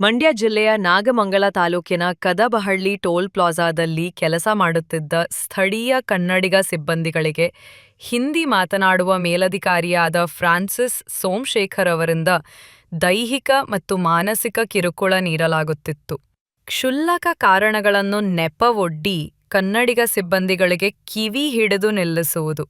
ಮಂಡ್ಯ ಜಿಲ್ಲೆಯ ನಾಗಮಂಗಲ ತಾಲೂಕಿನ ಕದಬಹಳ್ಳಿ ಟೋಲ್ ಪ್ಲಾಜಾದಲ್ಲಿ ಕೆಲಸ ಮಾಡುತ್ತಿದ್ದ ಸ್ಥಳೀಯ ಕನ್ನಡಿಗ ಸಿಬ್ಬಂದಿಗಳಿಗೆ ಹಿಂದಿ ಮಾತನಾಡುವ ಮೇಲಧಿಕಾರಿಯಾದ ಫ್ರಾನ್ಸಿಸ್ ಸೋಮಶೇಖರ್ ಅವರಿಂದ ದೈಹಿಕ ಮತ್ತು ಮಾನಸಿಕ ಕಿರುಕುಳ ನೀಡಲಾಗುತ್ತಿತ್ತು. ಕ್ಷುಲ್ಲಕ ಕಾರಣಗಳನ್ನು ನೆಪವೊಡ್ಡಿ ಕನ್ನಡಿಗ ಸಿಬ್ಬಂದಿಗಳಿಗೆ ಕಿವಿ ಹಿಡಿದು ನಿಲ್ಲಿಸುವುದು.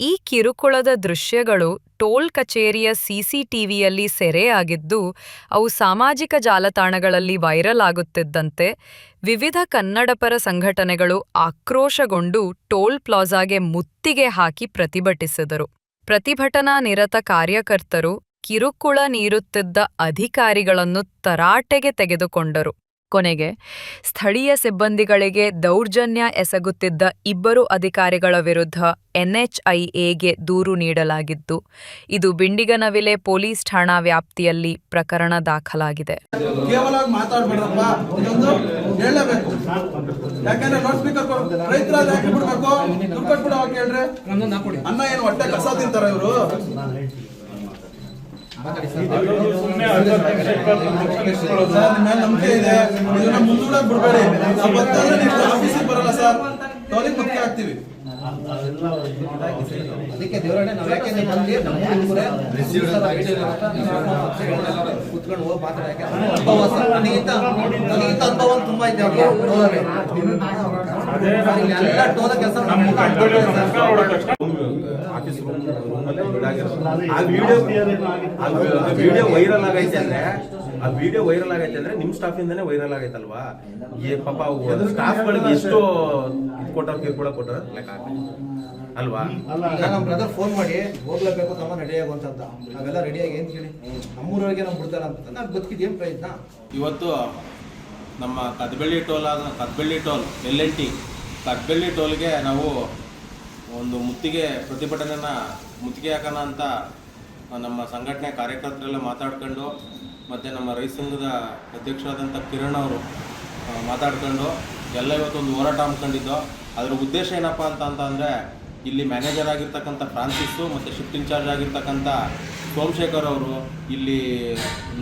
ಈ ಕಿರುಕುಳದ ದೃಶ್ಯಗಳು ಟೋಲ್ ಕಚೇರಿಯ ಸಿಸಿಟಿವಿಯಲ್ಲಿ ಸೆರೆಯಾಗಿದ್ದು, ಅವು ಸಾಮಾಜಿಕ ಜಾಲತಾಣಗಳಲ್ಲಿ ವೈರಲ್ ಆಗುತ್ತಿದ್ದಂತೆ ವಿವಿಧ ಕನ್ನಡಪರ ಸಂಘಟನೆಗಳು ಆಕ್ರೋಶಗೊಂಡು ಟೋಲ್ ಪ್ಲಾಜಾಗೆ ಮುತ್ತಿಗೆ ಹಾಕಿ ಪ್ರತಿಭಟಿಸಿದರು. ಪ್ರತಿಭಟನಾ ನಿರತ ಕಾರ್ಯಕರ್ತರು ಕಿರುಕುಳ ನೀಡುತ್ತಿದ್ದ ಅಧಿಕಾರಿಗಳನ್ನು ತರಾಟೆಗೆ ತೆಗೆದುಕೊಂಡರು. ಕೊನೆಗೆ, ಸ್ಥಳೀಯ ಸಿಬ್ಬಂದಿಗಳಿಗೆ ದೌರ್ಜನ್ಯ ಎಸಗುತ್ತಿದ್ದ ಇಬ್ಬರು ಅಧಿಕಾರಿಗಳ ವಿರುದ್ಧ ಎನ್ಎಚ್ಐಎಗೆ ದೂರು ನೀಡಲಾಗಿದ್ದು ಇದು ಬಿಂಡಿಗನವಿಲೆ ಪೊಲೀಸ್ ಠಾಣಾ ವ್ಯಾಪ್ತಿಯಲ್ಲಿ ಪ್ರಕರಣ ದಾಖಲಾಗಿದೆ. ಅನ್ನ ಏನು ಹೊಟ್ಟೆ ಕಸ ತಿಂತಾರ ಇವರು? ನಂಬಿಕೆ ಇದೆ ಇದನ್ನ ಮುಂದೂಡಕ್ ಬಿಡಬೇಡಿ ನಾವು ಆಫೀಸಿಗೆ ಬರಲ್ಲ ಸರ್ ಟೋಲಿಗೆ ಮುಖ್ಯ ಆಗ್ತೀವಿ ಅದಕ್ಕೆ ದೇವರಣ್ಣ ನಾವು ಯಾಕೆ ನೀವು ಬಂದು ನಮ್ಮ ಹುಡುಗರೇ ಕುತ್ಕೊಂಡು ಹೋಗಿ ಮಾತಾಡಕ್ಕೆ ಅನುಭವ ನನಗಿಂತ ನನಗಿಂತ ಅನುಭವ ತುಂಬಾ ಇದೆ ಅವ್ರಿಗೆ ಟೋಲಲ್ಲಿ. ಎಲ್ಲ ಟೋಲ ಕೆಲಸ ಆಫೀಸ್. ಆ ವಿಡಿಯೋ ಆ ವಿಡಿಯೋ ವೈರಲ್ ಆಗೈತೆ ಅಂದ್ರೆ ಆ ವಿಡಿಯೋ ವೈರಲ್ ಆಗೈತೆ ಅಂದ್ರೆ ನಿಮ್ ಸ್ಟಾಫ್ ಇಂದಾನೆ ವೈರಲ್ ಆಗೈತಲ್ವಾ? ಏ ಪಾಪ ಸ್ಟಾಫ್ ಗಳಿಗೆ ಎಷ್ಟು ಇದು ಕೊಟ್ಟಾರ ಕೂಡ ಕೊಟ್ಟರು ಲೆಕ್ಕ ಅಲ್ವಾ? ಈಗ ನಮ್ಮ ಬ್ರದರ್ ಫೋನ್ ಮಾಡಿ ಹೋಗ್ಲೇಬೇಕು ತಮ್ಮ ರೆಡಿ ಆಗುವಂತ ನಾವೆಲ್ಲ ರೆಡಿಯಾಗಿ ಏನ್ ಕೇಳಿ? ನಮ್ಮೂರವರೆಗೆ ನಾವು ಬಿಡ್ತಾರ ಅಂತ. ನಾನು ಬದುಕಿದ್ದು ಏನ್ ಪ್ರಯತ್ನ? ಇವತ್ತು ನಮ್ಮ ಕದ್ಬಳ್ಳಿ ಟೋಲ್ ಆದ Kadbelli toll L N T Kadbelli ಟೋಲ್ಗೆ ನಾವು ಒಂದು ಮುತ್ತಿಗೆ ಪ್ರತಿಭಟನೆನ ಮುತ್ತಿಗೆ ಹಾಕೋಣ ಅಂತ ನಮ್ಮ ಸಂಘಟನೆ ಕಾರ್ಯಕರ್ತರೆಲ್ಲ ಮಾತಾಡ್ಕೊಂಡು ಮತ್ತು ನಮ್ಮ ರೈತ ಸಂಘದ ಅಧ್ಯಕ್ಷರಾದಂಥ ಕಿರಣ್ ಅವರು ಮಾತಾಡ್ಕೊಂಡು ಎಲ್ಲ ಇವತ್ತೊಂದು ಹೋರಾಟ ಹಮ್ಮಿಕೊಂಡಿದ್ದು ಅದರ ಉದ್ದೇಶ ಏನಪ್ಪ ಅಂತ ಅಂತಂದರೆ ಇಲ್ಲಿ ಮ್ಯಾನೇಜರ್ ಆಗಿರ್ತಕ್ಕಂಥ ಫ್ರಾನ್ಸಿಸ್ಸು ಮತ್ತು ಶಿಫ್ಟ್ ಇನ್ಚಾರ್ಜ್ ಆಗಿರ್ತಕ್ಕಂಥ ಸೋಮಶೇಖರ್ ಅವರು ಇಲ್ಲಿ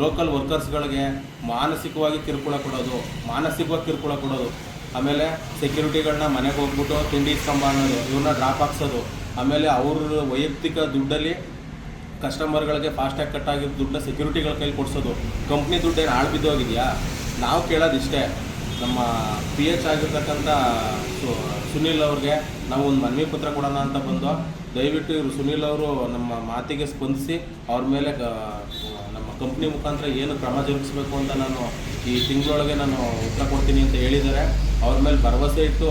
ಲೋಕಲ್ ವರ್ಕರ್ಸ್ಗಳಿಗೆ ಮಾನಸಿಕವಾಗಿ ಕಿರುಕುಳ ಕೊಡೋದು, ಮಾನಸಿಕವಾಗಿ ಕಿರುಕುಳ ಕೊಡೋದು. ಆಮೇಲೆ ಸೆಕ್ಯೂರಿಟಿಗಳನ್ನ ಮನೆಗೆ ಹೋಗ್ಬಿಟ್ಟು ತಿಂಡಿ ಇಸ್ಕೊಂಬ ಅನ್ನೋದು ಇವ್ರನ್ನ ಡ್ರಾಪ್ ಹಾಕ್ಸೋದು. ಆಮೇಲೆ ಅವ್ರ ವೈಯಕ್ತಿಕ ದುಡ್ಡಲ್ಲಿ ಕಸ್ಟಮರ್ಗಳಿಗೆ ಫಾಸ್ಟ್ಯಾಗ್ ಕಟ್ ಆಗಿರೋ ದುಡ್ಡನ್ನ ಸೆಕ್ಯೂರಿಟಿಗಳ ಕೈಲಿ ಕೊಡಿಸೋದು. ಕಂಪ್ನಿ ದುಡ್ಡೇನು ಆಳು ಬಿದ್ದೋಗಿದೆಯಾ? ನಾವು ಕೇಳೋದು ಇಷ್ಟೇ. ನಮ್ಮ ಪಿ ಎಚ್ ಆಗಿರ್ತಕ್ಕಂಥ ಸುನಿಲ್ ಅವ್ರಿಗೆ ನಾವು ಒಂದು ಮನವಿ ಪತ್ರ ಕೊಡೋಣ ಅಂತ ಬಂದು ದಯವಿಟ್ಟು ಇವರು ಸುನಿಲ್ ಅವರು ನಮ್ಮ ಮಾತಿಗೆ ಸ್ಪಂದಿಸಿ ಅವ್ರ ಮೇಲೆ ಕಂಪ್ನಿ ಮುಖಾಂತರ ಏನು ಕ್ರಮ ಜರುಗಿಸಬೇಕು ಅಂತ ನಾನು ಈ ತಿಂಗಳೊಳಗೆ ನಾನು ಉತ್ತರ ಕೊಡ್ತೀನಿ ಅಂತ ಹೇಳಿದ್ದಾರೆ. ಅವ್ರ ಮೇಲೆ ಭರವಸೆ ಇಟ್ಟು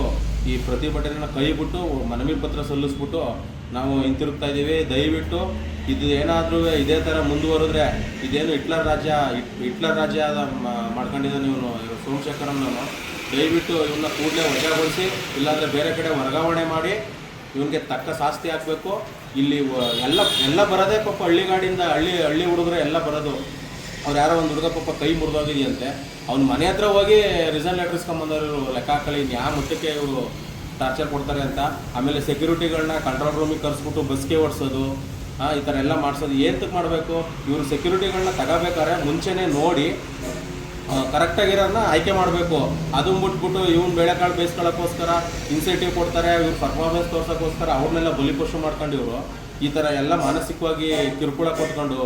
ಈ ಪ್ರತಿಭಟನೆನ ಕೈ ಬಿಟ್ಟು ಮನವಿ ಪತ್ರ ಸಲ್ಲಿಸ್ಬಿಟ್ಟು ನಾವು ಹಿಂತಿರುಗ್ತಾ ಇದ್ದೀವಿ. ದಯವಿಟ್ಟು ಇದು ಏನಾದರೂ ಇದೇ ಥರ ಮುಂದುವರೆದ್ರೆ ಇದೇನು ಹಿಟ್ಲರ್ ರಾಜ್ಯ, ಹಿಟ್- ಹಿಟ್ಲರ್ ರಾಜ್ಯ ಮಾಡ್ಕೊಂಡಿದ್ದಾನೆ ಇವನು ಸೋಮಶೇಖರನ್ನು ದಯವಿಟ್ಟು ಇವನ್ನ ಕೂಡಲೇ ವಜಾಗೊಳಿಸಿ ಇಲ್ಲಾಂದರೆ ಬೇರೆ ಕಡೆ ವರ್ಗಾವಣೆ ಮಾಡಿ ಇವನಿಗೆ ತಕ್ಕ ಶಾಸ್ತಿ ಹಾಕಬೇಕು ಇಲ್ಲಿ ಎಲ್ಲ ಎಲ್ಲ ಬರೋದೇ ಪಾಪ ಹಳ್ಳಿಗಾಡಿಂದ ಹಳ್ಳಿ ಹಳ್ಳಿ ಹುಡುಗರು ಎಲ್ಲ ಬರೋದು. ಅವ್ರು ಯಾರೋ ಒಂದು ಹುಡುಗ ಪಾಪ ಕೈ ಮುರಿದೋಗಿದೆಯಂತೆ. ಅವ್ನ ಮನೆ ಹತ್ರ ಹೋಗಿ ರಿಸನ್ ಲೆಟರ್ಸ್ ಕಂಬಂದವರು ಲೆಕ್ಕ ಹಾಕಲಿ ಇನ್ನು ಯಾವ ಮಟ್ಟಕ್ಕೆ ಇವರು ಟಾರ್ಚರ್ ಕೊಡ್ತಾರೆ ಅಂತ. ಆಮೇಲೆ ಸೆಕ್ಯೂರಿಟಿಗಳನ್ನ ಕಂಟ್ರೋಲ್ ರೂಮಿಗೆ ಕರೆಸ್ಬಿಟ್ಟು ಬಸ್ಗೆ ಓಡಿಸೋದು ಈ ಥರ ಎಲ್ಲ ಮಾಡಿಸೋದು. ಏನಕ್ಕೆ ಮಾಡಬೇಕು? ಇವರು ಸೆಕ್ಯೂರಿಟಿಗಳನ್ನ ತಗೋಬೇಕಾದ್ರೆ ಮುಂಚೆನೇ ನೋಡಿ ಕರೆಕ್ಟಾಗಿರೋದನ್ನ ಆಯ್ಕೆ ಮಾಡಬೇಕು. ಅದನ್ನ ಬಿಟ್ಬಿಟ್ಟು ಇವ್ನ ಬೇಳೆಕಾಳು ಬೇಯಿಸ್ಕೊಳ್ಳೋಕ್ಕೋಸ್ಕರ ಇನ್ಸೆಂಟಿವ್ ಕೊಡ್ತಾರೆ, ಇವ್ರು ಪರ್ಫಾರ್ಮೆನ್ಸ್ ತೋರ್ಸೋಕ್ಕೋಸ್ಕರ ಅವ್ರನ್ನೆಲ್ಲ ಬಲಿಪಶು ಮಾಡ್ಕೊಂಡು ಇವರು. ಈ ಥರ ಎಲ್ಲ ಮಾನಸಿಕವಾಗಿ ಕಿರುಕುಳ ಕೊಟ್ಕೊಂಡು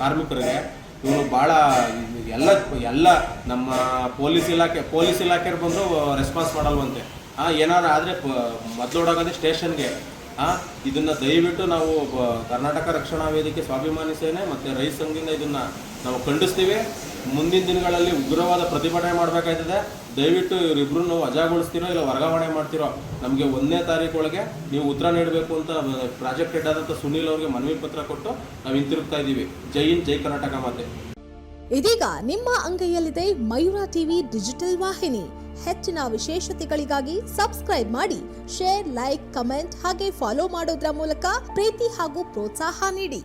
ಕಾರ್ಮಿಕರಿಗೆ ಇವನು ಭಾಳ ಎಲ್ಲ ಎಲ್ಲ ನಮ್ಮ ಪೊಲೀಸ್ ಇಲಾಖೆ, ಪೊಲೀಸ್ ಇಲಾಖೆಯವ್ರು ಬಂದು ರೆಸ್ಪಾನ್ಸ್ ಮಾಡಲ್ವಂತೆ. ಹಾಂ ಏನಾರು ಆದರೆ ಮೊದಲೋಡಾಗೋದೇ ಸ್ಟೇಷನ್ಗೆ. ಹಾಂ ಇದನ್ನು ದಯವಿಟ್ಟು ನಾವು ಕರ್ನಾಟಕ ರಕ್ಷಣಾ ವೇದಿಕೆ ಸ್ವಾಭಿಮಾನಿ ಸೇನೆ ಮತ್ತು ರೈತ ಸಂಘದಿಂದ ಇದನ್ನು ನಾವು ಖಂಡಿಸ್ತೀವಿ. ಮುಂದಿನ ದಿನಗಳಲ್ಲಿ ಉಗ್ರವಾದ ಪ್ರತಿಭಟನೆ ಮಾಡಬೇಕಾಯ್ತದೆ. ದಯವಿಟ್ಟು ಇವರಿಬ್ಬರನ್ನು ವಜಾಗೊಳಿಸ್ತೀರೋ ಇಲ್ಲ ವರ್ಗಾವಣೆ ಮಾಡ್ತಿರೋ, ನಮಗೆ ಒಂದನೇ ತಾರೀಕು ನೀವು ಉತ್ತರ ನೀಡಬೇಕು ಅಂತ ಪ್ರಾಜೆಕ್ಟ್ ಹೆಡ್ ಆದಂಥ ಸುನೀಲ್ ಅವರಿಗೆ ಮನವಿ ಪತ್ರ ಕೊಟ್ಟು ನಾವು ಹಿಂತಿರುಗ್ತಾ ಇದ್ದೀವಿ. ಜೈ ಹಿಂದ್, ಜೈ ಕರ್ನಾಟಕ ಮಾತೆ. ಇದೀಗ ನಿಮ್ಮ ಅಂಗೈಯಲ್ಲಿದೆ ಮಯೂರ ಟಿವಿ ಡಿಜಿಟಲ್ ವಾಹಿನಿ. ಹೆಚ್ಚಿನ ವಿಶೇಷತೆಗಳಿಗಾಗಿ ಸಬ್ಸ್ಕ್ರೈಬ್ ಮಾಡಿ, ಶೇರ್, ಲೈಕ್, ಕಮೆಂಟ್ ಹಾಗೆ ಫಾಲೋ ಮಾಡೋದ್ರ ಮೂಲಕ ಪ್ರೀತಿ ಹಾಗೂ ಪ್ರೋತ್ಸಾಹ ನೀಡಿ.